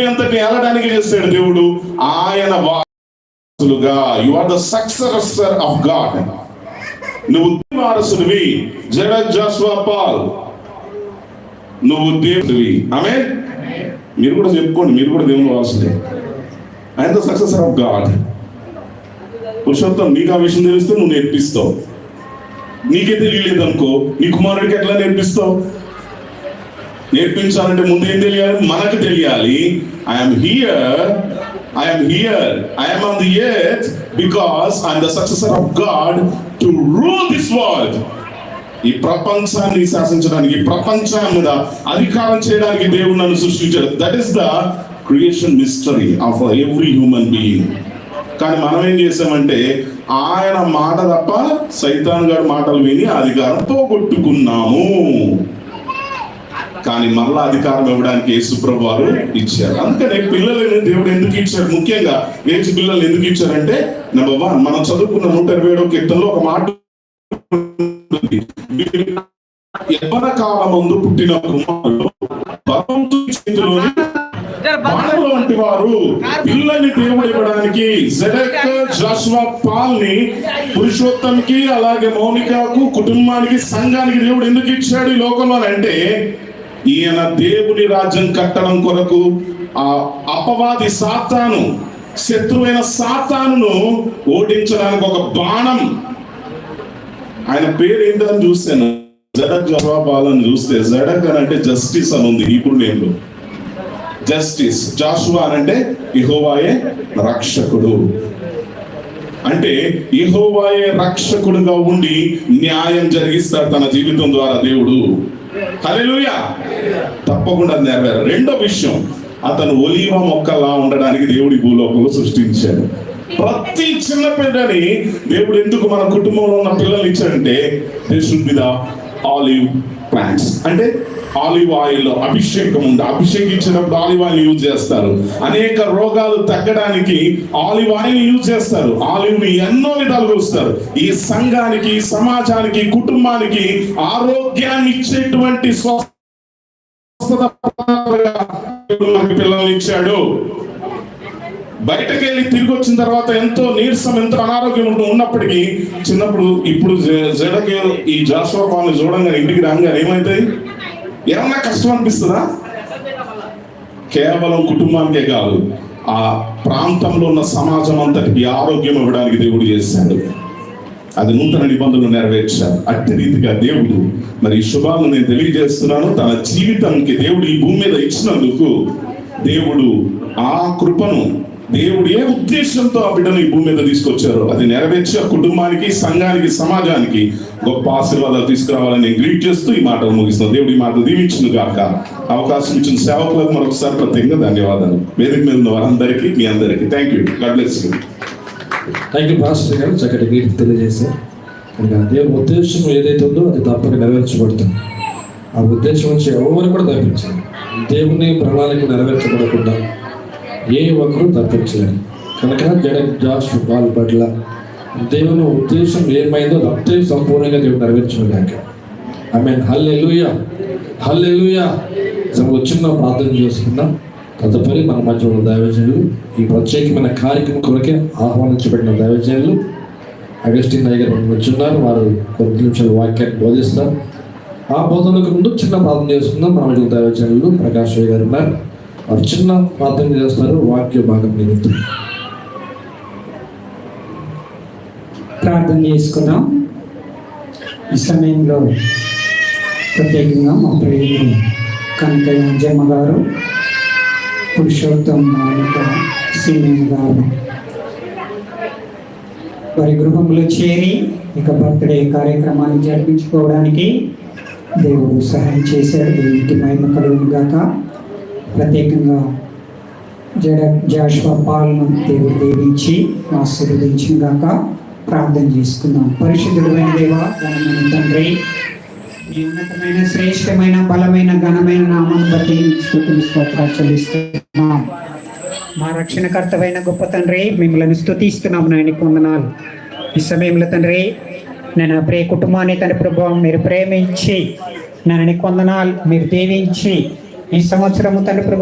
భూమి అంతటి ఏలడానికి చేస్తాడు దేవుడు. ఆయన వారసులుగా. You are the successor of God నువ్వు వారసుడివి. జడ జాస్వా పాల్. నువ్వు దేవుడివి. ఆమె మీరు కూడా చెప్పుకోండి మీరు కూడా దేవుని వారసులే. ఆయన the successor of God Purushottam నీకు ఆ విషయం తెలిస్తే నువ్వు నేర్పిస్తావు. నీకే తెలియలేదు అనుకో నీ కుమారుడికి ఎట్లా నేర్పిస్తావు? నేర్పించాలంటే ముందు ఏం తెలియాలి? మనకు తెలియాలి. I'm here I'm here I'm on the earth because I'm the successor of God to rule this world ఈ ప్రపంచాన్ని శాసించడానికి ఈ ప్రపంచం మీద అధికారం చేయడానికి దేవుడు నన్ను సృష్టించాడు. That is the creation mystery of every human being కానీ మనం ఏం చేసామంటే ఆయన మాట తప్ప సైతాన్ గారి మాటలు విని అధికారం పోగొట్టుకున్నాము. కానీ మళ్ళా అధికారం ఇవ్వడానికి యేసుప్రభు వారు ఇచ్చారు. అందుకనే పిల్లలని దేవుడు ఎందుకు ఇచ్చారు ముఖ్యంగా వేచి పిల్లలు ఎందుకు ఇచ్చారంటే నెంబర్ వన్ మనం చదువుకున్న నూట ఇరవై ఏడవ కీర్తనలో ఒక మాట. యవ్వన కాలం ముందు పుట్టిన కుమారుడు వంటి వారు. పిల్లని దేవుడు ఇవ్వడానికి జెడెక్ జాషువా పాల్ని పురుషోత్తంకి అలాగే మౌనికకు కుటుంబానికి సంఘానికి దేవుడు ఎందుకు ఇచ్చాడు ఈ లోకంలో అంటే ఈయన దేవుని రాజ్యం కట్టడం కొరకు ఆ అపవాది సాతాను శత్రువైన సాతాను ఓడించడానికి ఒక బాణం. ఆయన పేరు ఏంటని చూస్తాను జడక్ జవాబాలని చూస్తే జడక్ అని అంటే జస్టిస్ అని ఉంది ఇప్పుడు నేను జస్టిస్ జాషువా అని అంటే ఇహోవాయే రక్షకుడు. అంటే ఇహోవాయే రక్షకుడుగా ఉండి న్యాయం జరిగిస్తాడు తన జీవితం ద్వారా దేవుడు. హలెలుయా తప్పకుండా నెరవేరు రెండో విషయం అతను ఒలీవ మొక్కలా ఉండడానికి దేవుడి భూలోకంలో సృష్టించాడు. ప్రతి చిన్న బిడ్డని దేవుడు ఎందుకు మన కుటుంబంలో ఉన్న పిల్లలు ఇచ్చాడంటే they should be the olive plants అంటే ఆలివ్ ఆయిల్ అభిషేకం ఉంది. అభిషేకించినప్పుడు ఆలివ్ ఆయిల్ యూజ్ చేస్తారు. అనేక రోగాలు తగ్గడానికి ఆలివ్ ఆయిల్ యూజ్ చేస్తారు. ఆలివ్ని ఎన్నో విధాలు వస్తారు ఈ సంఘానికి సమాజానికి కుటుంబానికి ఆరోగ్యాన్ని ఇచ్చేటువంటి స్వస్థత పిల్లల్ని ఇచ్చాడు. బయటకు వెళ్ళి తిరిగి వచ్చిన తర్వాత ఎంతో నీరసం ఎంతో అనారోగ్యం ఉంటూ ఉన్నప్పటికీ చిన్నప్పుడు ఇప్పుడు జ- జడకి ఈ జాషువా పాలను చూడంగానే ఇంటికి రాగానే ఏమవుతాయి ఏమన్నా కష్టం అనిపిస్తుందా? కేవలం కుటుంబానికే కాదు ఆ ప్రాంతంలో ఉన్న సమాజం అంతటికి ఆరోగ్యం ఇవ్వడానికి దేవుడు చేశాడు. అది నూతన నిబంధనలు నెరవేర్చారు. అట్టి రీతిగా దేవుడు మరి ఈ శుభాలను నేను తెలియజేస్తున్నాను. తన జీవితానికి దేవుడు ఈ భూమి మీద ఇచ్చినందుకు దేవుడు ఆ కృపను దేవుడు ఏ ఉద్దేశంతో ఆ బిడ్డను ఈ భూమి మీద తీసుకొచ్చారో అది నెరవేర్చి ఆ కుటుంబానికి సంఘానికి సమాజానికి గొప్ప ఆశీర్వాదాలు తీసుకురావాలని నేను గ్రీట్ చేస్తూ ఈ మాటలు ముగిస్తున్నాను. దేవుడు ఈ మాటలు దీవించును గాక. అవకాశం ఇచ్చిన సేవకులకు మరొకసారి ప్రత్యేకంగా ధన్యవాదాలు. వేదిక మీద ఉన్న వారందరికీ మీ అందరికీ thank you God bless you thank you pastor గారు. చక్కటి గీత తెలియజేశారు. కనుక దేవుని ఉద్దేశం ఏదైతే ఉందో అది తప్పక నెరవేర్చబడుతుంది. ఆ ఉద్దేశం నుంచి ఎవరు కూడా తప్పించారు. దేవుని ప్రణాళిక నెరవేర్చబడకుండా ఏ ఒక్కరూ తప్పించలేరు. కనుక జడ జాష్ బాల్ పట్ల దేవుని ఉద్దేశం ఏమైందో అంతే సంపూర్ణంగా దేవుడు నెరవేర్చుకోలేక ఐ మీన్ హల్లెలూయా హల్లెలూయా సమకు చిన్న ప్రార్థన చేసుకున్నాం తదుపరి మన మధ్య ఉన్న దైవజనులు ఈ ప్రత్యేకమైన కార్యక్రమం కొరకే ఆహ్వానించబడిన దైవజనులు అగస్టిన్ నాయ్ వచ్చున్నారు. వారు కొద్ది నిమిషాలు వాక్యాన్ని బోధిస్తారు. ఆ బోధనకు ముందు చిన్న ప్రార్థన చేసుకుందాం. మన మధ్య దైవజనులు ప్రకాష్ గారు ఉన్నారు. వారు చిన్న ప్రార్థన చేస్తారు వాక్య భాగం నిమిత్తం ప్రార్థన చేసుకుందాం. ఈ సమయంలో ప్రత్యేకంగా మా ప్రేమ కనకయ్య అంజమ్మ గారు పురుషోత్తం సీనియర్ గారు వారి గృహంలో చేరి ఇక బర్త్డే కార్యక్రమాన్ని జరిపించుకోవడానికి దేవుడు సహాయం చేశాడు. దేవునికి మహిమ కలుగుగాక ప్రత్యేకంగా జడ జాషువా పాలను దేవుడు దీవించి ఆశీర్వదించిన గాక ప్రార్థన చేసుకుందాం. పరిశుద్ధుడమైన దేవ ఘనమైన తండ్రి ఈ ఉన్నతమైన శ్రేష్టమైన బలమైన ఘనమైన నామాన్ని బట్టి స్థుతులు స్తోత్రాలు చెల్లిస్తున్నాం. మా రక్షణకర్తమైన గొప్ప తండ్రి మిమ్మల్ని స్థుతిస్తున్నాం నాయన వందనాలు. ఈ సమయంలో తండ్రి నేను ప్రే ప్రియ కుటుంబాన్ని తన ప్రభావం మీరు ప్రేమించి నన్ను కొందనాలు మీరు దీవించి ఈ సంవత్సరము తండ్రి ప్రభు